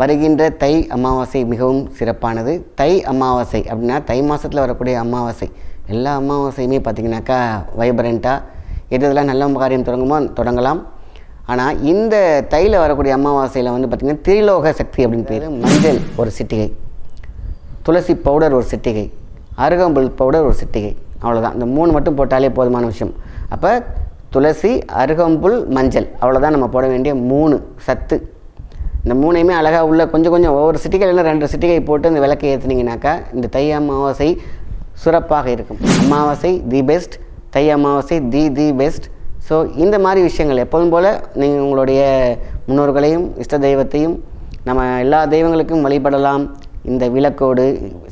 வருகின்ற தை அமாவாசை மிகவும் சிறப்பானது. தை அமாவாசை அப்படின்னா தை மாதத்தில் வரக்கூடிய அமாவாசை. எல்லா அமாவாசையுமே பார்த்திங்கனாக்கா வைப்ரண்ட்டாக எது இதெல்லாம் நல்ல காரியம் தொடங்குமோ தொடங்கலாம். ஆனால் இந்த தையில் வரக்கூடிய அமாவாசையில் வந்து பார்த்திங்கன்னா திரிலோக சக்தி அப்படின்னு பேர். மஞ்சள் ஒரு சிட்டிகை. துளசி பவுடர் ஒரு சிட்டிகை. அருகம்புல் பவுடர் ஒரு சிட்டிகை. அவ்வளோதான் இந்த மூணு மட்டும் போட்டாலே போதுமான விஷயம். அப்போ துளசி அருகம்புல் மஞ்சள். அவ்வளோதான் நம்ம போட வேண்டிய மூணு சத்து. இந்த மூணையுமே அழகாக உள்ள கொஞ்சம் கொஞ்சம் ஒவ்வொரு சிட்டிகையில் ரெண்டு சிட்டிகை போட்டு இந்த விளக்கை ஏற்றுனீங்கனாக்கா இந்த தை அமாவாசை சிறப்பாக இருக்கும். அமாவாசை தி பெஸ்ட் தை அமாவாசை தி தி பெஸ்ட் ஸோ இந்த மாதிரி விஷயங்கள் எப்போதும் போல் நீங்கள் உங்களுடைய முன்னோர்களையும் இஷ்ட தெய்வத்தையும் நம்ம எல்லா தெய்வங்களுக்கும் வழிபடலாம். இந்த விளக்கோடு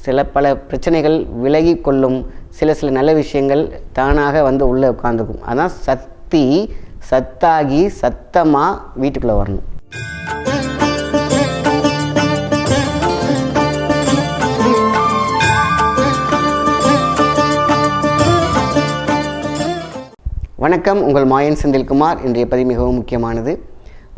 சில பல பிரச்சனைகள் விலகி கொள்ளும் சில சில நல்ல விஷயங்கள் தானாக வந்து உள்ளே உட்காந்துக்கும் அதான் சக்தி சத்தாகி சத்தமாக வீட்டுக்குள்ளே வரணும். வணக்கம். உங்கள் மாயன் செந்தில்குமார். இன்றைய பதிவு மிகவும் முக்கியமானது.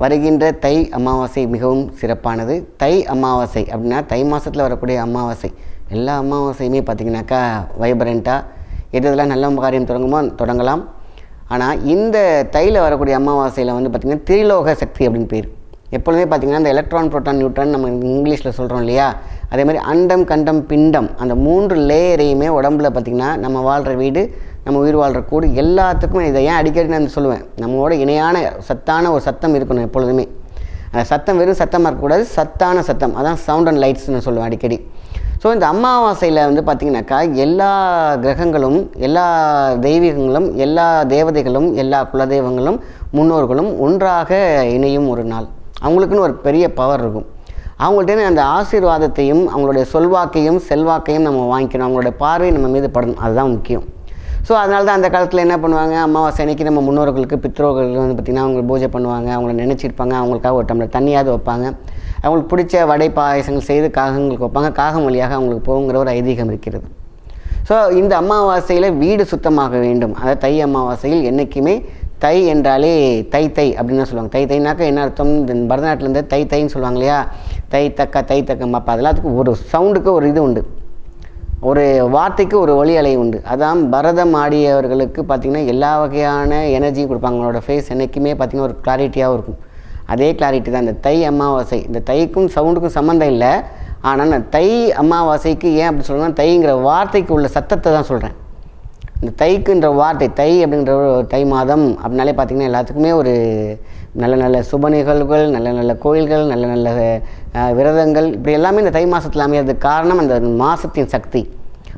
வருகின்ற தை அமாவாசை மிகவும் சிறப்பானது. தை அமாவாசை அப்படின்னா தை மாதத்தில் வரக்கூடிய அமாவாசை. எல்லா அமாவாசையுமே பார்த்திங்கனாக்கா வைப்ரண்ட்டாக எது இதெல்லாம் நல்ல காரியம் தொடங்குமோ தொடங்கலாம். ஆனால் இந்த தையில் வரக்கூடிய அமாவாசையில் வந்து பார்த்திங்கன்னா திரிலோக சக்தி அப்படின்னு பேர். எப்பொழுதுமே பார்த்திங்கன்னா இந்த எலக்ட்ரான் புரோட்டான் நியூட்ரான் நம்ம இங்கிலீஷில் சொல்கிறோம் இல்லையா? அதே மாதிரி அண்டம் கண்டம் பிண்டம் அந்த மூன்று லேயரையுமே உடம்புல பார்த்திங்கன்னா நம்ம வாழ்கிற வீடு நம்ம உயிர் வாழ்கிற கூடு எல்லாத்துக்கும் இதை ஏன் அடிக்கடி நான் சொல்லுவேன்? நம்மளோட இணையான சத்தான ஒரு சத்தம் இருக்கணும் எப்பொழுதுமே. அந்த சத்தம் வெறும் சத்தமாக இருக்கக்கூடாது சத்தான சத்தம். அதான் சவுண்ட் அண்ட் லைட்ஸ்னு சொல்லுவேன் அடிக்கடி. ஸோ இந்த அமாவாசையில் வந்து பார்த்திங்கனாக்கா எல்லா கிரகங்களும் எல்லா தெய்வீகங்களும் எல்லா தேவதைகளும் எல்லா குலதெய்வங்களும் முன்னோர்களும் ஒன்றாக இணையும் ஒரு நாள். அவங்களுக்குன்னு ஒரு பெரிய பவர் இருக்கும். அவங்கள்ட்ட அந்த ஆசீர்வாதத்தையும் அவங்களுடைய சொல்வாக்கையும் செல்வாக்கையும் நம்ம வாங்கிக்கணும். அவங்களுடைய பார்வை நம்ம மீது படணும். அதுதான் முக்கியம். ஸோ அதனால தான் அந்த காலத்தில் என்ன பண்ணுவாங்க? அமாவாசை அன்னைக்கு நம்ம முன்னோர்களுக்கு பித்ரோர்களுக்கு வந்து பார்த்திங்கன்னா அவங்க பூஜை பண்ணுவாங்க அவங்கள நினச்சிருப்பாங்க அவங்களுக்காக ஒரு டம்ளர் தண்ணியாவது வைப்பாங்க. அவங்களுக்கு பிடிச்ச வடை பாயசங்கள் செய்து காகங்களுக்கு வைப்பாங்க. காகம் வழியாக அவங்களுக்கு போகுங்கிற ஒரு ஐதீகம் இருக்கிறது. ஸோ இந்த அமாவாசையில் வீடு சுத்தமாக வேண்டும். அதாவது தை அமாவாசையில் என்றைக்குமே தை என்றாலே தை தை அப்படின்னு தான் சொல்லுவாங்க. தை தைனாக்கா என்ன அர்த்தம்? இந்த பரதநாட்டிலேருந்து தை தைன்னு சொல்லுவாங்க இல்லையா? தை தக்க தை தக்கம் மப்பா அதெல்லாத்துக்கும் ஒரு சவுண்டுக்கு ஒரு இது உண்டு. ஒரு வார்த்தைக்கு ஒரு ஒளி அலை உண்டு. அதான் பரதம் ஆடியவர்களுக்கு பார்த்திங்கன்னா எல்லா வகையான எனர்ஜியும் கொடுப்பாங்க. அவங்களோட ஃபேஸ் என்றைக்குமே பார்த்திங்கன்னா ஒரு கிளாரிட்டியாகவும் இருக்கும். அதே கிளாரிட்டி தான். இந்த தை அமாவாசை. இந்த தைக்கும் சவுண்டுக்கும் சம்மந்தம் இல்லை. ஆனால் நான் தை அமாவாசைக்கு ஏன் அப்படி சொல்கிறேன்னா தைங்கிற வார்த்தைக்கு உள்ள சத்தத்தை தான் சொல்கிறேன் இந்த தைக்குன்ற வார்த்தை தை அப்படின்ற ஒரு தை மாதம் அப்படின்னாலே பார்த்திங்கன்னா எல்லாத்துக்குமே ஒரு நல்ல நல்ல சுப நிகழ்வுகள் நல்ல நல்ல கோயில்கள் நல்ல நல்ல விரதங்கள் இப்படி எல்லாமே இந்த தை மாதத்தில் அமையிறதுக்கு காரணம் அந்த மாதத்தின் சக்தி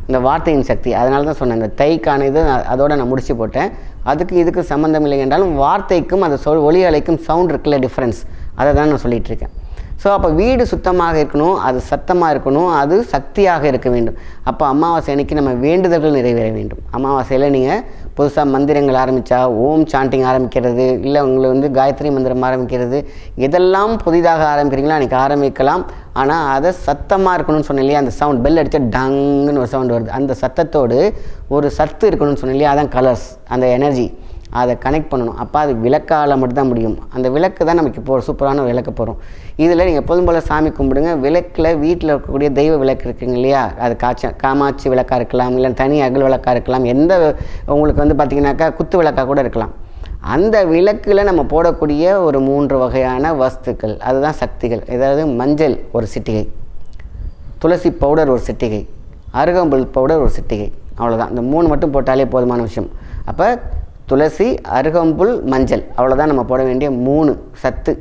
இந்த வார்த்தையின் சக்தி. அதனால தான் சொன்னேன் இந்த தைக்கான இது அதோடு அதோட நான் முடிச்சு போட்டேன். அதுக்கு இதுக்கு சம்மந்தம் இல்லை என்றாலும் வார்த்தைக்கும் அந்த சொல் ஒலி அலைக்கும் சவுண்ட் இருக்குல்ல டிஃப்ரென்ஸ் அதை தான் நான் சொல்லிகிட்டு இருக்கேன். ஸோ அப்போ வீடு சுத்தமாக இருக்கணும் அது சத்தமாக இருக்கணும் அது சக்தியாக இருக்க வேண்டும். அப்போ அமாவாசை அன்னைக்கு நம்ம வேண்டுதல்கள் நிறைவேற வேண்டும். அமாவாசையில் நீங்கள் புதுசாக மந்திரங்கள் ஆரம்பித்தா ஓம் சாண்டிங் ஆரம்பிக்கிறது இல்லை உங்களை வந்து காயத்ரி மந்திரம் ஆரம்பிக்கிறது எதெல்லாம் புதிதாக ஆரம்பிக்கிறீங்களோ? அன்றைக்கி ஆரம்பிக்கலாம். ஆனால் அதை சத்தமாக இருக்கணும்னு சொன்னேன் இல்லையா? அந்த சவுண்ட் பெல் அடித்தா டங்குன்னு ஒரு சவுண்ட் வருது. அந்த சத்தத்தோடு ஒரு சத்து இருக்கணும்னு சொன்னேன் இல்லையா? அதான் கலர்ஸ் அந்த எனர்ஜி அதை கனெக்ட் பண்ணணும். அப்போ அது விளக்கால் மட்டும்தான் முடியும். அந்த விளக்கு தான் நமக்கு இப்போ ஒரு சூப்பரான ஒரு விளக்கு போகிறோம் இதில் நீங்கள் எப்போதும் போல் சாமி கும்பிடுங்க. விளக்கில் வீட்டில் இருக்கக்கூடிய தெய்வ விளக்கு இருக்குங்க இல்லையா? அது காய்ச்ச காமாட்சி விளக்காக இருக்கலாம் இல்லை தனி அகல் விளக்காக இருக்கலாம் எந்த உங்களுக்கு வந்து பார்த்திங்கனாக்கா குத்து விளக்காக கூட இருக்கலாம். அந்த விளக்கில் நம்ம போடக்கூடிய ஒரு மூன்று வகையான வஸ்துக்கள். அதுதான் சக்திகள். அதாவது மஞ்சள் ஒரு சிட்டிகை. துளசி பவுடர் ஒரு சிட்டிகை. அருகம்புல் பவுடர் ஒரு சிட்டிகை. அவ்வளோதான் இந்த மூணு மட்டும் போட்டாலே போதுமான விஷயம். அப்போ துளசி அருகம்புல் மஞ்சள். அவ்வளோதான் நம்ம போட வேண்டிய மூணு சத்து.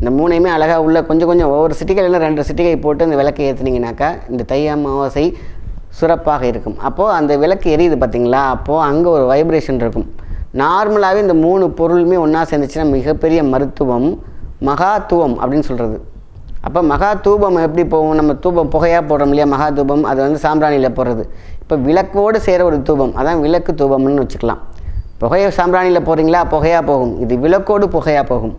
இந்த மூணையுமே அழகாக உள்ள கொஞ்சம் கொஞ்சம் ஒவ்வொரு சிட்டிகையில் ரெண்டு சிட்டிகை போட்டு இந்த விளக்கு ஏற்றுனீங்கனாக்கா இந்த தை அமாவாசை சிறப்பாக இருக்கும். அப்போது அந்த விளக்கு எரியுது பார்த்தீங்களா அப்போது அங்கே ஒரு வைப்ரேஷன் இருக்கும். நார்மலாகவே இந்த மூணு பொருளுமே ஒன்றா சேர்ந்துச்சுன்னா மிகப்பெரிய மருத்துவம் மகாத்துவம் அப்படின்னு சொல்கிறது அப்போ மகா தூபம் எப்படி போகும்? நம்ம தூபம் புகையாக போடுறோம் இல்லையா? மகா தூபம் அது வந்து சாம்பிராணியில் போடுறது. இப்போ விளக்கோடு சேர ஒரு தூபம். அதான் விளக்கு தூபம்னு வச்சுக்கலாம். புகையை சாம்பிராணியில் போகிறீங்களா புகையாக போகும். இது விளக்கோடு புகையாக போகும்.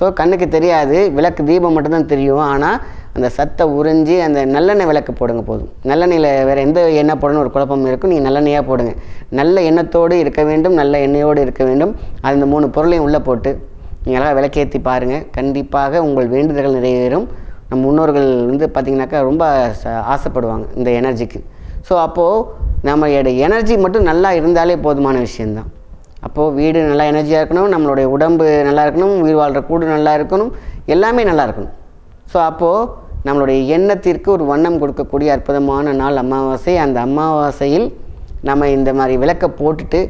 ஸோ கண்ணுக்கு தெரியாது. விளக்கு தீபம் மட்டும்தான் தெரியும். ஆனால் அந்த சத்தை உறிஞ்சி அந்த நல்லெண்ணெய் விளக்கு போடுங்க போதும். நல்லெண்ணெயில் வேறு எந்த எண்ணெய் போடணும் ஒரு குழப்பம் இருக்கும் நீங்கள் நல்லெண்ணெயாக போடுங்க. நல்ல எண்ணத்தோடு இருக்க வேண்டும் நல்ல எண்ணெயோடு இருக்க வேண்டும். அது இந்த மூணு பொருளையும் உள்ளே போட்டு நீங்கள் அழகாக விளக்கேற்றி பாருங்கள் கண்டிப்பாக உங்கள் வேண்டுதல்கள் நிறைவேறும். நம் முன்னோர்கள் வந்து பார்த்திங்கனாக்கா ரொம்ப ச- ஆசைப்படுவாங்க இந்த எனர்ஜிக்கு. ஸோ அப்போது நம்மளோட எனர்ஜி மட்டும் நல்லா இருந்தாலே போதுமான விஷயந்தான் அப்போது வீடு நல்லா எனர்ஜியாக இருக்கணும் நம்மளுடைய உடம்பு நல்லா இருக்கணும் உயிர் வாழ்கிற கூடு நல்லா இருக்கணும் எல்லாமே நல்லா இருக்கணும். ஸோ அப்போது நம்மளுடைய எண்ணத்திற்கு ஒரு வண்ணம் கொடுக்கக்கூடிய அற்புதமான நாள் அமாவாசை. அந்த அமாவாசையில் நம்ம இந்த மாதிரி விளக்கை போட்டுட்டு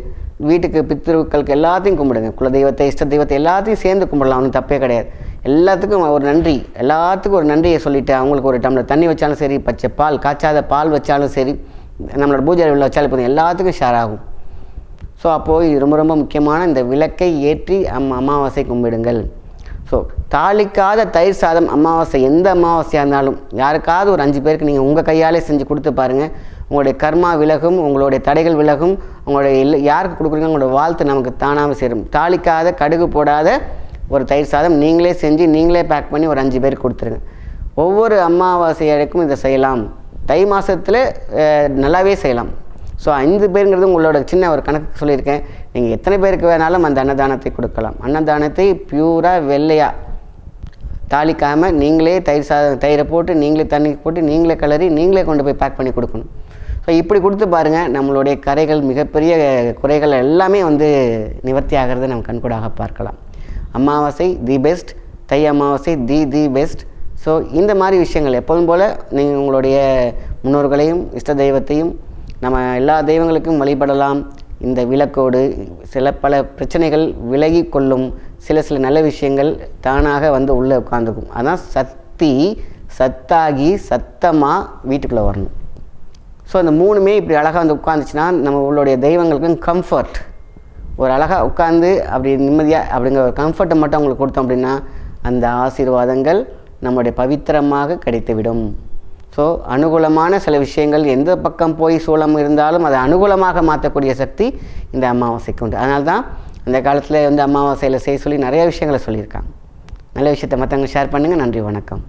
வீட்டுக்கு பித்திருக்களுக்கு எல்லாத்தையும் கும்பிடுங்க. குலதெய்வத்தை இஷ்ட தெய்வத்தை எல்லாத்தையும் சேர்ந்து கும்பிடலாம். ஒன்றும் தப்பே கிடையாது. எல்லாத்துக்கும் ஒரு நன்றி. எல்லாத்துக்கும் ஒரு நன்றியை சொல்லிவிட்டு அவங்களுக்கு ஒரு டம்ளர் தண்ணி வச்சாலும் சரி பச்சை பால் காய்ச்சாத பால் வச்சாலும் சரி நம்மளோட பூஜை வச்சாலும் போதும். எல்லாத்துக்கும் ஷேர் ஆகும். ஸோ அப்போது இது ரொம்ப ரொம்ப முக்கியமான இந்த விளக்கை ஏற்றி அம் அமாவாசை கும்பிடுங்கள். ஸோ தாளிக்காத தயிர் சாதம் அமாவாசை எந்த அமாவாசையாக இருந்தாலும் யாருக்காவது ஒரு அஞ்சு பேருக்கு நீங்கள் உங்கள் கையாலே செஞ்சு கொடுத்து பாருங்கள் உங்களுடைய கர்மா விலகும் உங்களுடைய தடைகள் விலகும் உங்களுடைய இல்லை யாருக்கு கொடுக்குறீங்க உங்களோட வாழ்த்து நமக்கு தானாக சேரும். தாளிக்காத கடுகு போடாத ஒரு தயிர் சாதம் நீங்களே செஞ்சு நீங்களே பேக் பண்ணி ஒரு அஞ்சு பேருக்கு கொடுத்துருங்க. ஒவ்வொரு அமாவாசை அழைக்கும் இதை செய்யலாம். தை மாதத்தில் நல்லாவே செய்யலாம். ஸோ ஐந்து பேருங்கிறது உங்களோட சின்ன ஒரு கணக்கு சொல்லியிருக்கேன். நீங்கள் எத்தனை பேருக்கு வேணாலும் அந்த அன்னதானத்தை கொடுக்கலாம். அன்னதானத்தை பியூராக வெள்ளையாக தாளிக்காமல் நீங்களே தயிர் சாதம் தயிரை போட்டு நீங்களே தண்ணி போட்டு நீங்களே கலரி நீங்களே கொண்டு போய் பேக் பண்ணி கொடுக்கணும். ஸோ இப்படி கொடுத்து பாருங்கள் நம்மளுடைய கரைகள் மிகப்பெரிய குறைகள் எல்லாமே வந்து நிவர்த்தி ஆகிறத நம்ம கண்கூடாக பார்க்கலாம். அமாவாசை தி பெஸ்ட் தை அமாவாசை தி தி பெஸ்ட் ஸோ இந்த மாதிரி விஷயங்கள் எப்போதும் போல் நீங்கள் உங்களுடைய முன்னோர்களையும் இஷ்ட தெய்வத்தையும் நம்ம எல்லா தெய்வங்களுக்கும் வழிபடலாம். இந்த விளக்கோடு சில பல பிரச்சனைகள் விலகி கொள்ளும் சில சில நல்ல விஷயங்கள் தானாக வந்து உள்ளே உட்காந்துக்கும் அதான் சக்தி சத்தாகி சத்தமாக வீட்டுக்குள்ளே வரணும். ஸோ அந்த மூணுமே இப்படி அழகாக வந்து உட்காந்துச்சுன்னா நம்ம உள்ளுடைய தெய்வங்களுக்கும் கம்ஃபர்ட் ஒரு அழகாக உட்காந்து அப்படி நிம்மதியாக அப்படிங்கிற ஒரு கம்ஃபர்ட்டை மட்டும் அவங்களுக்கு கொடுத்தோம் அப்படின்னா அந்த ஆசீர்வாதங்கள் நம்முடைய பவித்திரமாக கிடைத்துவிடும். ஸோ அனுகூலமான சில விஷயங்கள் எந்த பக்கம் போய் சூழம் இருந்தாலும் அதை அனுகூலமாக மாற்றக்கூடிய சக்தி இந்த அமாவாசைக்கு உண்டு. அதனால தான் அந்த காலத்தில் வந்து அமாவாசையில் செய்ய சொல்லி நிறைய விஷயங்களை சொல்லியிருக்காங்க. நல்ல விஷயத்தை மற்றவங்க ஷேர் பண்ணுங்கள் நன்றி வணக்கம்.